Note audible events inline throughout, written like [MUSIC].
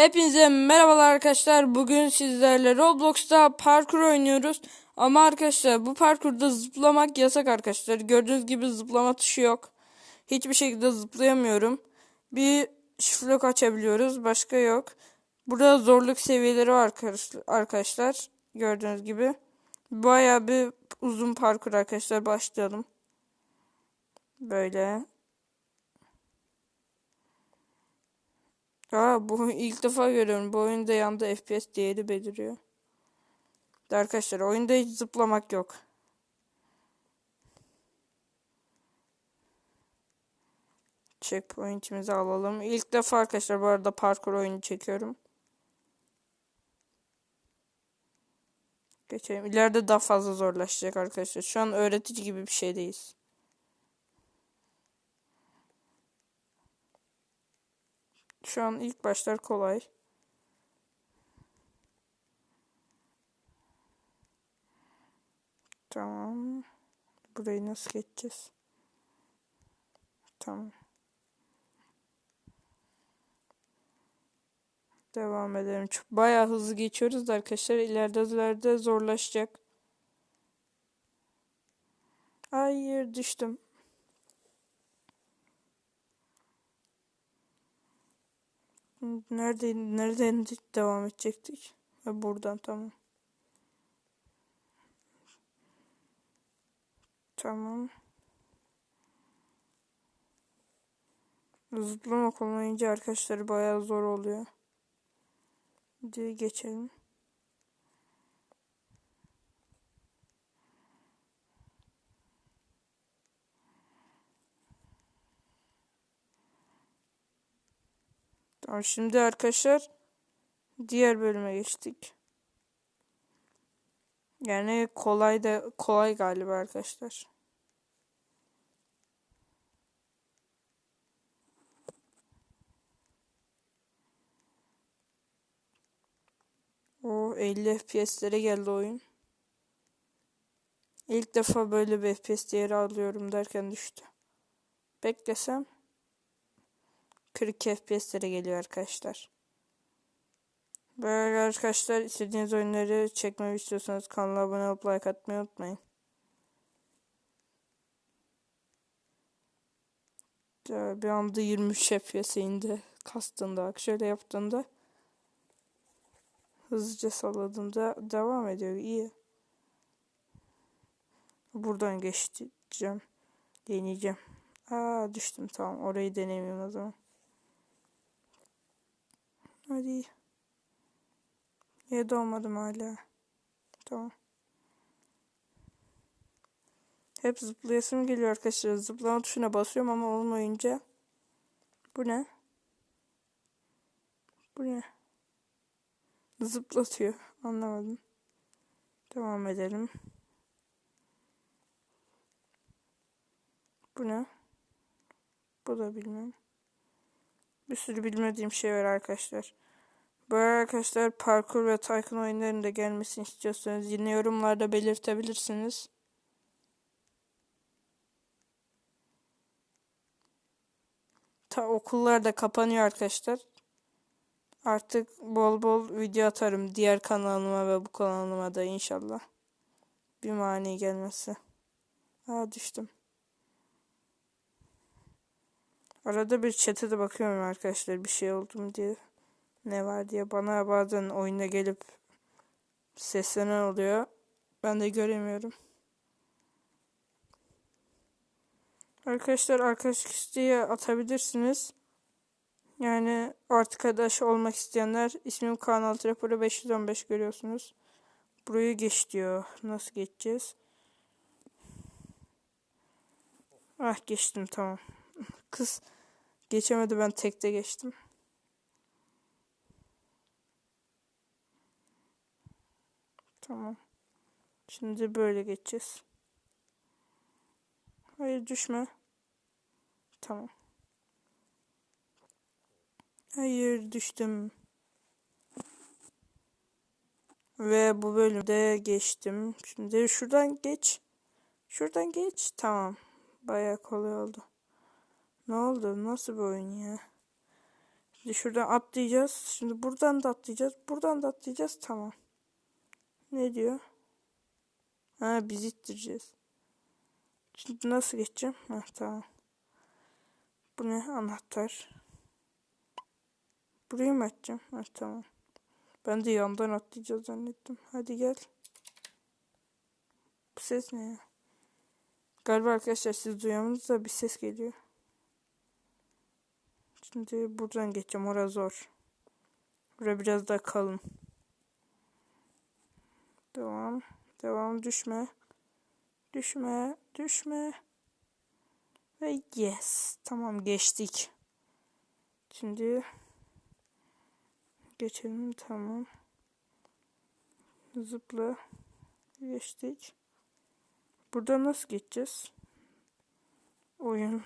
Hepinize merhabalar arkadaşlar. Bugün sizlerle Roblox'ta parkur oynuyoruz. Ama arkadaşlar bu parkurda zıplamak yasak arkadaşlar. Gördüğünüz gibi zıplama tuşu yok. Hiçbir şekilde zıplayamıyorum. Bir şiflok açabiliyoruz. Başka yok. Burada zorluk seviyeleri var arkadaşlar. Gördüğünüz gibi. Baya bir uzun parkur arkadaşlar. Başlayalım. Böyle. Aa bu ilk defa görüyorum. Bu oyunda yanda FPS değeri beliriyor. Arkadaşlar oyunda hiç zıplamak yok. Checkpoint'imizi alalım. İlk defa arkadaşlar bu arada parkur oyunu çekiyorum. Geçelim. İleride daha fazla zorlaşacak arkadaşlar. Şu an öğretici gibi bir şeydeyiz. Şu an ilk başlar kolay. Tamam. Burayı nasıl geçeceğiz? Tamam. Devam edelim. Çok bayağı hızlı geçiyoruz da arkadaşlar. İleride zorlaşacak. Hayır düştüm. Nerede, nereden devam edecektik? Ha, buradan tamam. Tamam. Zıplamak olmayınca arkadaşlar bayağı zor oluyor. Hadi geçelim. Tamam şimdi arkadaşlar diğer bölüme geçtik. Yani kolay da kolay galiba arkadaşlar. O 50 FPS'lere geldi oyun. İlk defa böyle bir FPS değeri alıyorum derken düştü. Beklesem 40 FPS'lere geliyor arkadaşlar. Böyle arkadaşlar istediğiniz oyunları çekmemi istiyorsanız kanala abone olup like atmayı unutmayın. Bir anda 23 FPS'e indi kastığında şöyle yaptığında hızlıca salladığında devam ediyor iyi. Buradan geçeceğim. Deneyeceğim. Aa düştüm tamam orayı deneyeyim o zaman. Hadi. Niye doğmadım hala? Tamam. Hep zıplayasım geliyor arkadaşlar. Zıplama tuşuna basıyorum ama olmayınca. Bu ne? Bu ne? Zıplatıyor. Anlamadım. Devam edelim. Bu ne? Bu da bilmiyorum. Bir sürü bilmediğim şey var arkadaşlar. Böyle arkadaşlar parkur ve Tycoon oyunlarının da gelmesini istiyorsanız yine yorumlarda belirtebilirsiniz. Ta okullar da kapanıyor arkadaşlar. Artık bol bol video atarım diğer kanalıma ve bu kanalıma da inşallah. Bir mani gelmesi. Aa düştüm. Arada bir chat'e de bakıyorum arkadaşlar bir şey oldu mu diye. Ne var diye bana bazen oyuna gelip seslenen oluyor. Ben de göremiyorum. Arkadaşlar arkadaşlık isteği atabilirsiniz. Yani arkadaş olmak isteyenler ismim Kaan Altraporu 515 görüyorsunuz. Burayı geç diyor. Nasıl geçeceğiz? Ah geçtim tamam. Kız geçemedi ben tekte geçtim. Tamam. Şimdi böyle geçeceğiz. Hayır düşme. Tamam. Hayır düştüm. Ve bu bölümde geçtim. Şimdi şuradan geç. Şuradan geç. Tamam. Bayağı kolay oldu. Ne oldu? Nasıl bir oyun ya? Şimdi şuradan atlayacağız. Şimdi buradan da atlayacağız. Buradan da atlayacağız. Tamam. Ne diyor? Ha biz ittireceğiz. Şimdi nasıl geçeceğim? Ha tamam. Bu ne? Anahtar. Burayı mı açacağım? Ha tamam. Ben de yandan atlayacağız zannettim. Hadi gel. Bu ses ne ya? Galiba arkadaşlar siz duyuyorsunuz bir ses geliyor. Şimdi buradan geçeceğim. Orası zor. Buraya biraz daha kalın. Devam. Devam. Düşme. Düşme. Düşme. Ve yes. Tamam geçtik. Şimdi geçelim. Tamam. Zıpla. Geçtik. Burada nasıl geçeceğiz? Oyun.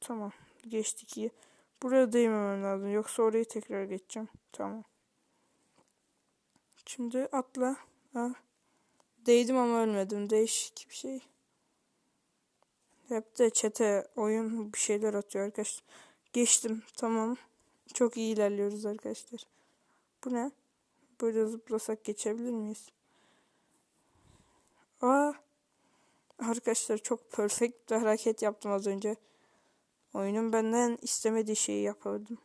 Tamam. Geçtik iyi. Buraya değmemem lazım. Yoksa orayı tekrar geçeceğim. Tamam. Şimdi atla. Ha. Değdim ama ölmedim. Değişik bir şey. Hep de çete oyun bir şeyler atıyor arkadaşlar. Geçtim. Tamam. Çok iyi ilerliyoruz arkadaşlar. Bu ne? Böyle zıplasak geçebilir miyiz? Aa. Arkadaşlar çok perfect bir hareket yaptım az önce. Oyunun benden istemediği şeyi yapardım.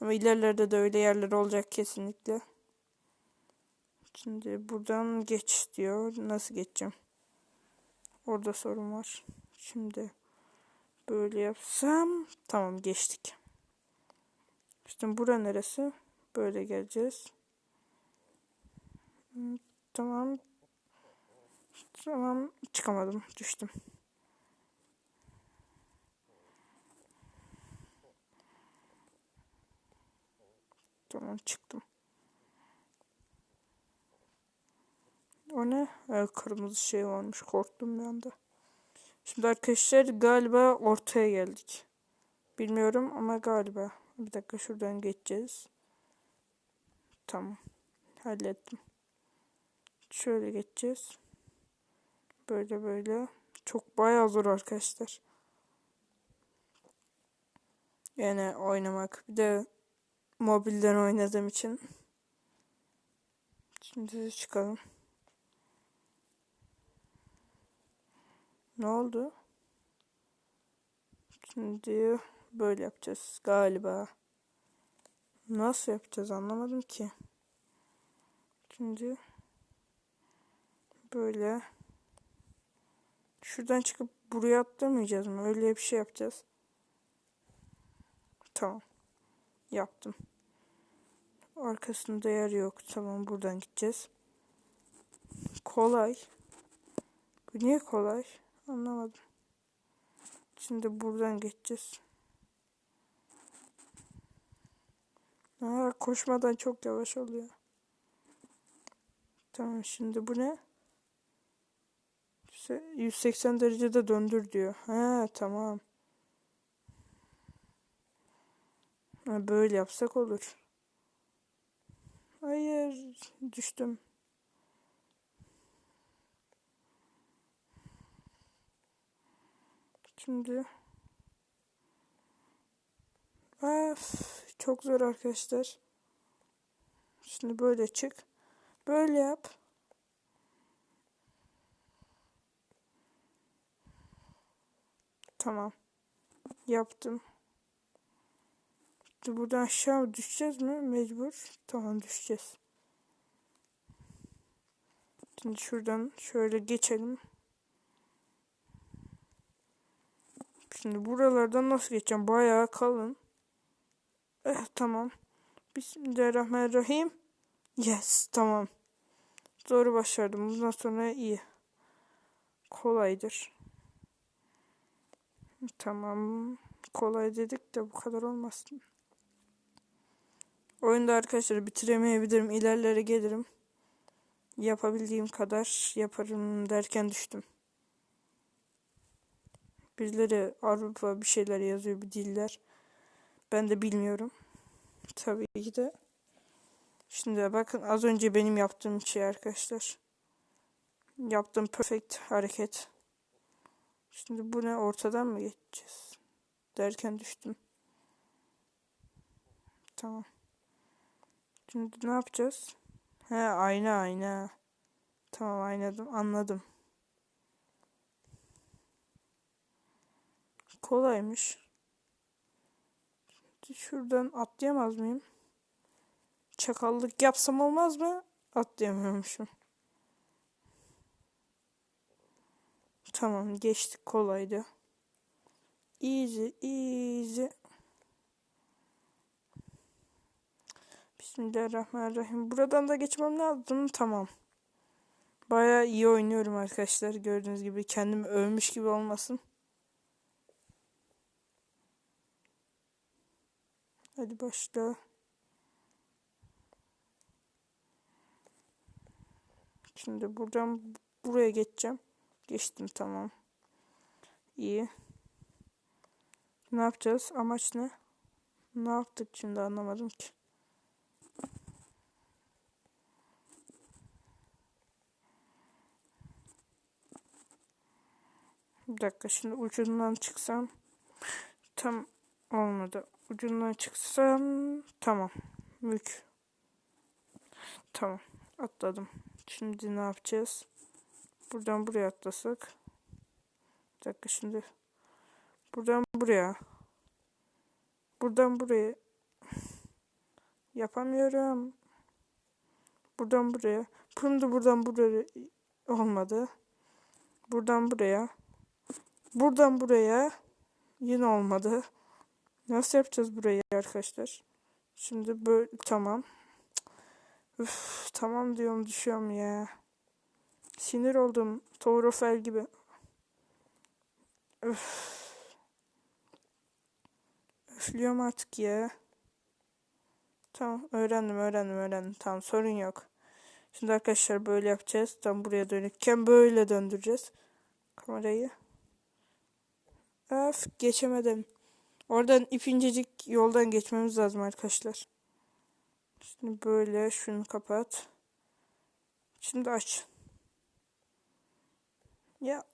Ama ilerlerde de öyle yerler olacak kesinlikle. Şimdi buradan geç diyor. Nasıl geçeceğim? Orada sorun var. Şimdi böyle yapsam tamam geçtik. İşte bura neresi? Böyle geleceğiz. Tamam. Tamam çıkamadım. Düştüm. Tamam çıktım. O ne? Evet, kırmızı şey varmış. Korktum bir anda. Şimdi arkadaşlar galiba ortaya geldik. Bilmiyorum ama galiba. Bir dakika şuradan geçeceğiz. Tamam. Hallettim. Şöyle geçeceğiz. Böyle böyle. Çok bayağı zor arkadaşlar. Yani oynamak. Bir de mobilden oynadığım için. Şimdi çıkalım. Ne oldu? Şimdi böyle yapacağız galiba. Nasıl yapacağız anlamadım ki. Şimdi böyle şuradan çıkıp buraya atlamayacağız mı? Öyle bir şey yapacağız. Tamam. Yaptım. Arkasında yer yok. Tamam buradan gideceğiz. Kolay. Bu niye kolay? Anlamadım. Şimdi buradan geçeceğiz. Aa, koşmadan çok yavaş oluyor. Tamam şimdi bu ne? 180 derecede döndür diyor. Ha tamam. Ha, böyle yapsak olur. Hayır düştüm. Şimdi Of, çok zor arkadaşlar. Şimdi böyle çık. Böyle yap. Tamam. Yaptım. Şimdi buradan aşağı düşeceğiz mi? Mecbur. Tamam düşeceğiz. Şimdi şuradan şöyle geçelim. Şimdi buralardan nasıl geçeceğim? Bayağı kalın. Eh, tamam. Bismillahirrahmanirrahim. Yes tamam. Doğru başardım. Bundan sonra iyi. Kolaydır. Tamam. Kolay dedik de bu kadar olmasın. Oyunda arkadaşlar bitiremeyebilirim. İlerlere gelirim. Yapabildiğim kadar yaparım derken düştüm. Birileri Avrupa bir şeyler yazıyor bir diller. Ben de bilmiyorum. Tabii ki de. Şimdi bakın az önce benim yaptığım şey arkadaşlar. Yaptığım perfect hareket. Şimdi bu ne ortadan mı geçeceğiz? Derken düştüm. Tamam. Şimdi ne yapacağız? He ayna ayna. Tamam aynadım anladım. Kolaymış. Şuradan atlayamaz mıyım? Çakallık yapsam olmaz mı? Atlayamıyormuşum. Tamam geçtik kolaydı. Easy easy. Bismillahirrahmanirrahim. Buradan da geçmem lazım. Tamam. Baya iyi oynuyorum arkadaşlar. Gördüğünüz gibi kendimi övmüş gibi olmasın. Hadi başla. Şimdi buradan buraya geçeceğim. Geçtim tamam. İyi. Ne yapacağız? Amaç ne? Ne yaptık şimdi anlamadım ki. Bir dakika şimdi ucundan çıksam tam olmadı. Ucundan çıksam tamam. Mük. Tamam. Atladım. Şimdi ne yapacağız? Buradan buraya atlasak. Bir dakika şimdi. Buradan buraya. Buradan buraya. Yapamıyorum. Buradan buraya. Şimdi buradan buraya olmadı. Buradan buraya. Buradan buraya. Yine olmadı. Nasıl yapacağız burayı arkadaşlar? Şimdi böyle tamam. Üf, tamam diyorum düşüyorum ya. Sinir oldum. Tovrofel gibi. Üf. Üflüyorum artık ya. Tamam öğrendim öğrendim öğrendim. Tamam sorun yok. Şimdi arkadaşlar böyle yapacağız. Tam buraya dönükken böyle döndüreceğiz. Kamerayı. Öf geçemedim. Oradan ipincecik yoldan geçmemiz lazım arkadaşlar. Şimdi böyle şunu kapat. Şimdi aç. Ya.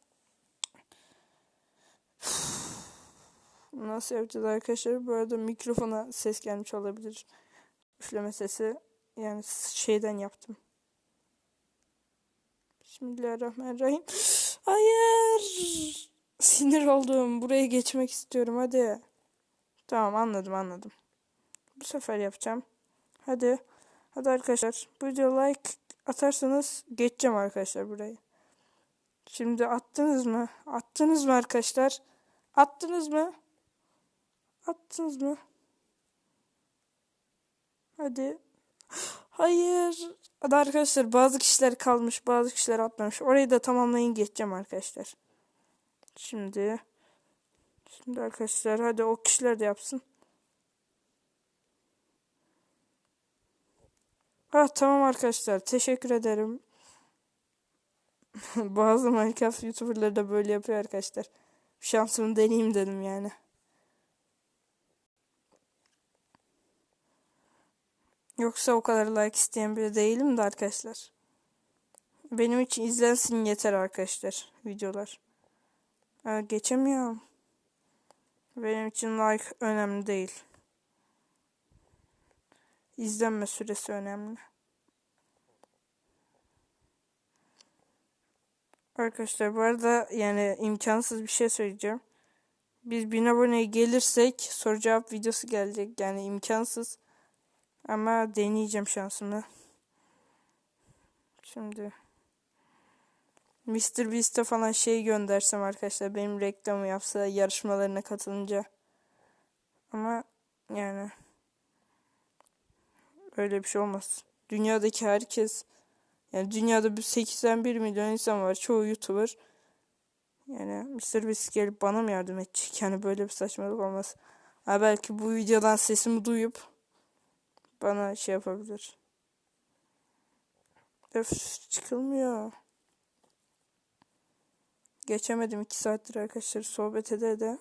[SIGHS] Nasıl yapacağız arkadaşlar? Bu arada mikrofona ses gelmiş olabilir. Üfleme sesi. Yani şeyden yaptım. Bismillahirrahmanirrahim. [GASPS] Hayır. Sinir oldum. Buraya geçmek istiyorum. Hadi. Tamam anladım anladım. Bu sefer yapacağım. Hadi. Hadi arkadaşlar. Bu videoya like atarsanız geçeceğim arkadaşlar burayı. Şimdi attınız mı? Attınız mı arkadaşlar? Attınız mı? Attınız mı? Hadi. Hayır. Hadi arkadaşlar bazı kişiler kalmış bazı kişiler atmamış. Orayı da tamamlayın geçeceğim arkadaşlar. Şimdi. Şimdi arkadaşlar hadi o kişiler de yapsın. Ha tamam arkadaşlar teşekkür ederim. [LAUGHS] Bazı Minecraft YouTuber'ları da böyle yapıyor arkadaşlar. Şansımı deneyeyim dedim yani. Yoksa o kadar like isteyen biri değilim de arkadaşlar. Benim için izlensin yeter arkadaşlar videolar. Ha, geçemiyorum. Benim için like önemli değil. İzlenme süresi önemli. Arkadaşlar bu arada yani imkansız bir şey söyleyeceğim. Biz bin aboneye gelirsek soru cevap videosu gelecek. Yani imkansız. Ama deneyeceğim şansımı. Şimdi Mr. Beast'e falan şey göndersem arkadaşlar benim reklamı yapsa yarışmalarına katılınca. Ama yani öyle bir şey olmaz. Dünyadaki herkes yani dünyada bir 81 milyon insan var. Çoğu YouTuber. Yani Mr. Beast gelip bana mı yardım edecek? Yani böyle bir saçmalık olmaz. Ha belki bu videodan sesimi duyup bana şey yapabilir. Öf çıkılmıyor. Geçemedim iki saattir arkadaşlar sohbet ede de.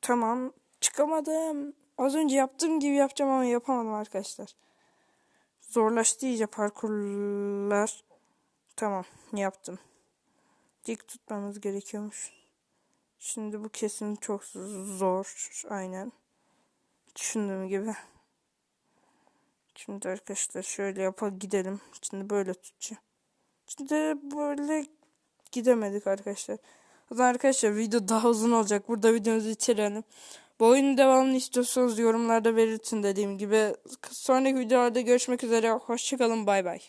Tamam çıkamadım. Az önce yaptığım gibi yapacağım ama yapamadım arkadaşlar. Zorlaştı iyice parkurlar. Tamam yaptım. Dik tutmamız gerekiyormuş. Şimdi bu kesin çok zor. Aynen. Düşündüğüm gibi. Şimdi arkadaşlar şöyle yapalım gidelim. Şimdi böyle tutacağım. Şimdi böyle gidemedik arkadaşlar. O zaman arkadaşlar video daha uzun olacak. Burada videomuzu bitirelim. Bu oyunun devamını istiyorsanız yorumlarda belirtin dediğim gibi. Sonraki videolarda görüşmek üzere. Hoşçakalın bay bay.